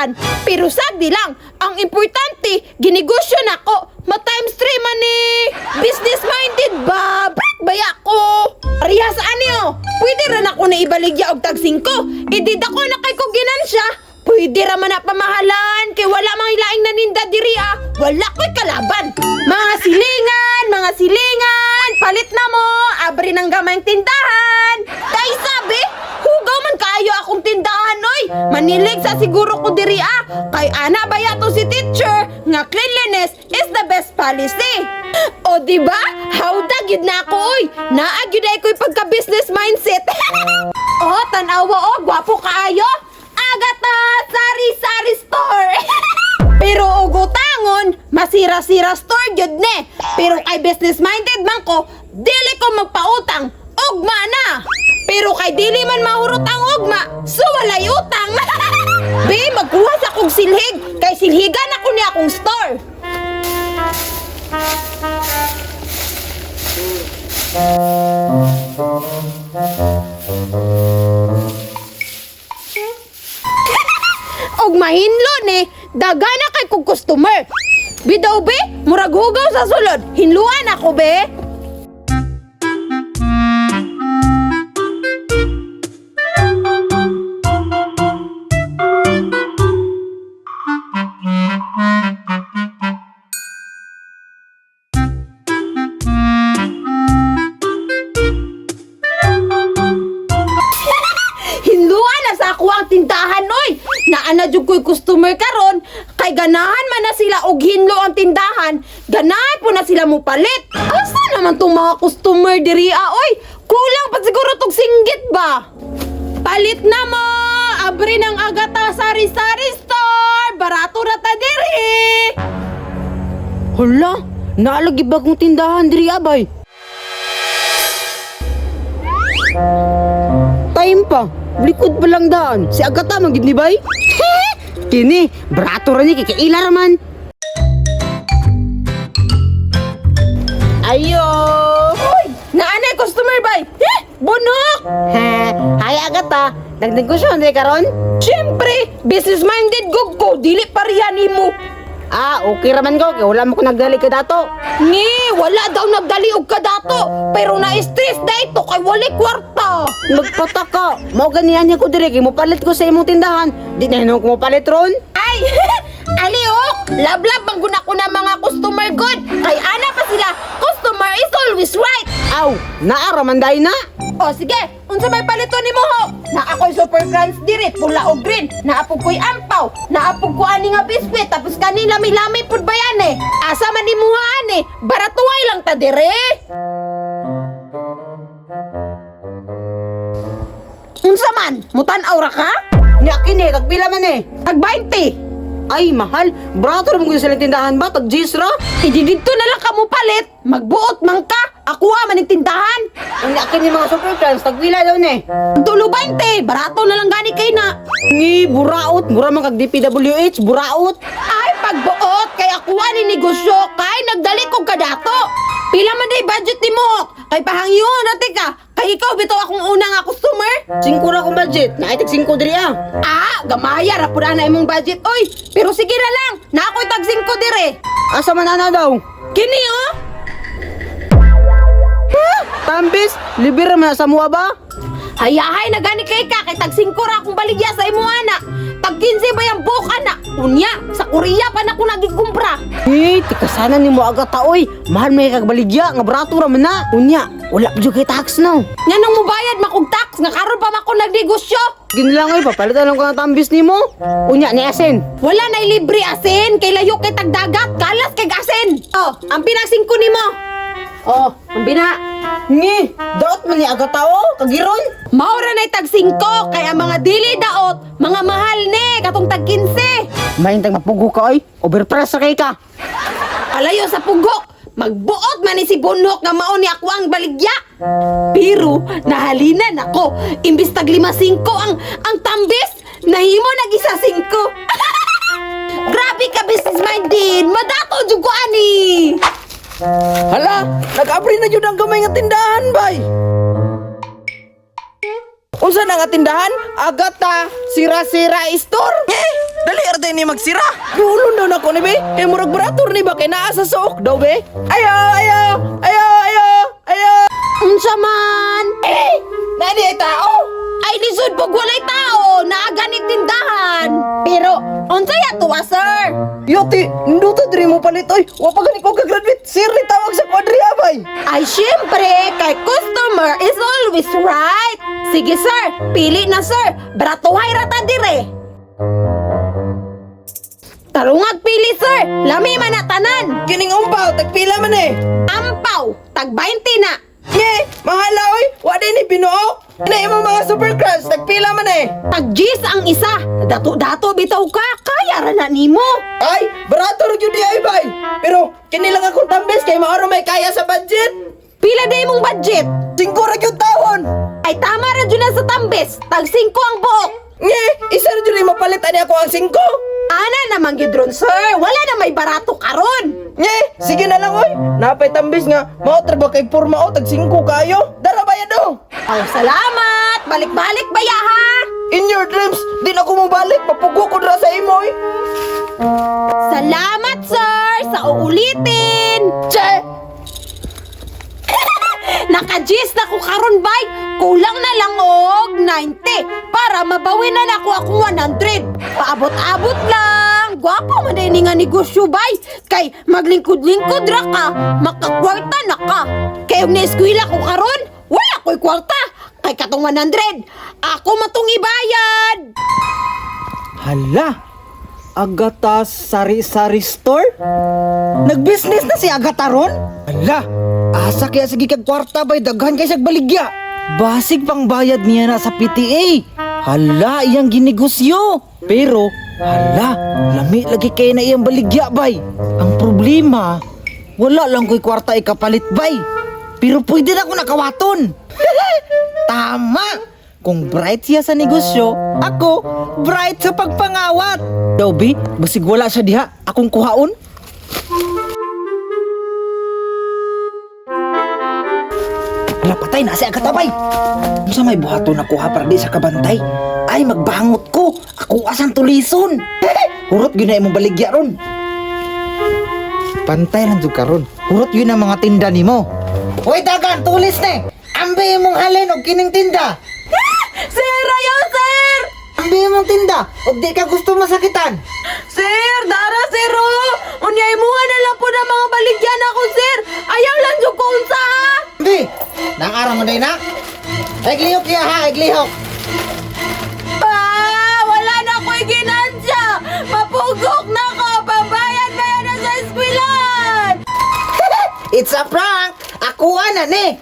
sa eskwelahan. Pero sagdi lang, ang importante, ginegosyo na ko. Ma-times 3 man ni. Business minded ba? Break baya ko. Parehas anyo. Pwede ra na ko na ibaligya og tag 5. Idid ako na kay ko ginansya. Pwede ra man na pamahalan kay wala mang ilaing naninda diri ah. Wala ko'y kalaban. Mga silingan, mga silingan, palit na mo, abri ng gamayng tindahan. Kay sabi, hugaw man kaayo akong tindahan oy. Manilig sa siguro ko diri ah. Kay ana baya to si teacher nga cleanliness is the best policy. O di ba? Hawda gid na ako oy. Naa gyud ay ko'y pagka business mindset. oh, tanawa oh, gwapo kaayo. Agata Sari-Sari Store. Pero ugutangon, masira-sira store gyud ne. Pero kay business minded man ko, dili ko magpautang. Ugma na. Pero kay dili man mahurot ang ugma, so walay utang. Be, magkuha sa kong silhig. Kay silhigan ako ni akong store. og mahinlo ni dagana kay kog customer. Bidaw be, murag hugaw sa sulod. Hinluan ako be. Naana jud ko'y customer karon kay ganahan man na sila og hinlo ang tindahan. Ganahan po na sila mo palit. Asa naman tong mga customer diri ah, oy? Kulang pa siguro tong singgit ba? Palit na mo! Abri ng Agata Sari Sari Store! Barato na ta diri! Hala, naalagi bagong tindahan diri abay. Time pa, likod pa lang daan. Si Agata magid ni bay. Kini, brato ra ni kikaila raman. Ayo! Hoy! Naanay customer bay! Eh! Bunok! Ha, hay Agata, nagnegosyo na karon? Siyempre, business-minded gug ko, dili pariyan nimo. Ah, okay raman ko, kay wala mo ko nagdali ka dato. Ni, wala daw nagdali og kadato, pero na-stress na ito kay wala kwarta. Nagpataka, mao ganiyan niya ko diri kay mo palit ko sa imong tindahan. Di na hinong ko mo palit ron. Ay, aliok, lablab ang guna ko na mga customer good. Kay ana pa sila, customer is always right. Aw, naaraman day na. O sige, unsa may palito ni mo? Na ako'y super crunch diri, pula o green. Naapog ko'y ampaw, naapog ko ani nga biskwit, tapos kani lami-lami pud bayan eh. Asa man ni mo ani, baratuway lang ta dire. Unsa man, mutan aura ka? Nya kini, tagpila man eh. Tag 20. Ay, mahal. Brato naman ko sa tindahan ba? Tag Gisra? Idi dito na lang ka mo palit. Magbuot man ka. Ako ha, maning tindahan. Ang yakin ni mga super clans, tagpila daw ni. Tulo 20, barato na lang gani kay na. Ni, buraot. Mura man kag DPWH, buraot. Ay, pagbuot, kay ako ha ni negosyo, kay nagdali ko kadato. Pila man day budget ni mo? Kay pahangyon, nati ka. Kay ikaw, bitaw akong una nga customer. Singko ra kong budget. Naitig singko diri ah. Ah, gamaya, rapura na imong budget, oy. Pero sige na lang, na ako'y tagsing ko dire. Asa man ana daw? Kini, oh. Tambis, libir man sa mua ba? Hayahay na gani kay ka kay tag 5 ra akong baligya sa imo ana. Tag 15 ba yung buka na? Unya, sa Korea pa na ko nagikumpra. Eh, tikasana ni mo aga taoy. Mahal may kagbaligya nga brato ra man na. Unya, wala jud kay tax no. Nga nang mubayad makog tax nga karon pa mako nagnegosyo. Ginilang ay papalitan lang ko ng tambis nimo. Unya ni asin. Wala na libre asin kay layo kay tagdagat, kalas kay asin. Oh, ang pinasing ko nimo. Oh, ang bina. Ni, daot man ni aga tao, kagiron. Maura na tag 5 kay ang mga dili daot, mga mahal ni katong tag 15. Mahintang mapugo ka oy. Overpress kay ka. Alayo sa pugok. Magbuot man ni si Bunok nga mao ni ako ang baligya. Pero nahalinan ako. Imbis tag lima singko ang ang tambis, nahimo nag isa singko. Grabe ka business minded. Madato jud ko ani. Hala, nag-abri na jud ang gamay nga tindahan bay. Unsa na nga tindahan? Agata, sira-sira store. Eh, dali arta ni magsira. Gulon daw nako ni be. Kay murag brator ni ba kay naa sa suok daw be. Ayo, ayo, ayo, ayo, ayo. Unsa man? Eh, nadi ay tao. Ay lisod pag walay tao, naaganit tindahan. Pero, unsa ya tuwa, sir? Yoti, nduto diri mo palit oy. Wa pa gani ko ka-graduate. Sir, tawag sa kwadriya bay. Ay, syempre, kay customer is always right. Sige, sir. Pili na, sir. Bratuhay rata dire. Tarungag pili, sir. Lami man na tanan. Kining umpaw, tagpila man eh. Ampaw, tag 20 na. Nye, mahala oy. Wa din ni binuo. Ina mo mga super crush, tagpila man eh. Tag G's ang isa. Dato-dato bitaw ka. Kaya ra na nimo. Ay, barato ro gyud ay bay. Pero kini lang akong tambes kay maoro may kaya sa budget. Pila day mong budget? Singko ra gyud taon. Ay tama ra dyan na sa tambes. Tag 5 ang buok. Nye, isa ra gyud mapalit ani ako ang singko. Ana naman gidron, sir. Wala na may barato karon. Nye, sige na lang oy. Napay tambes nga mao tra ba kay porma o tag singko kayo. Dara bayad do. Oh, salamat. Balik-balik ba ya, ha? In your dreams, di na ko mabalik, papugo ko dra sa imo eh. Salamat, sir, sa uulitin. Che! Naka-gis na ko karon bay. Kulang na lang og 90 para mabawi na na ako akong 100. Paabot-abot lang. Gwapo man din nga negosyo bay. Kay maglingkod-lingkod ra ka, makakwarta na ka. Kay og na-eskwela ko karon, wala ko'y kwarta. Kay katong 100, ako matong ibayad. Hala, Agata Sari-Sari Store? Nag-business na si Agata ron? Hala, asa kaya sige kag kwarta bay daghan kay siyag baligya. Basig pang bayad niya na sa PTA. Hala, iyang ginegosyo. Pero, hala, lami lagi kay na iyang baligya bay. Ang problema, wala lang ko'y kwarta ikapalit bay. Pero pwede na ako nakawaton. Tama! Kung bright siya sa negosyo, ako, bright sa pagpangawat. B, basig wala siya diha, akong kuhaon. Wala patay na si Agatabay. Kung sa may buhato na kuha para di sa kabantay, ay magbangot ko. Ako asang tulison. Hurot yun na imong baligya ron. Pantay lang jud karon. Hurot yun ang mga tinda nimo. Hoy dagan, tulis ne. Ambi mong halin og kining tinda. Sir, ayaw, sir! Ambi mong tinda og di ka gusto masakitan. Sir, dara sir oh. Unyay mo na lang po ng mga baligyan ako, sir. Ayaw lang yung kung sa. Ambi, nang araw mo na Eglihok niya ha, eglihok. Pa, wala na ko'y ginansya. Mapugok na ko. Pabayad ba yan na sa eskwilan? It's a prank. Ako ana ni.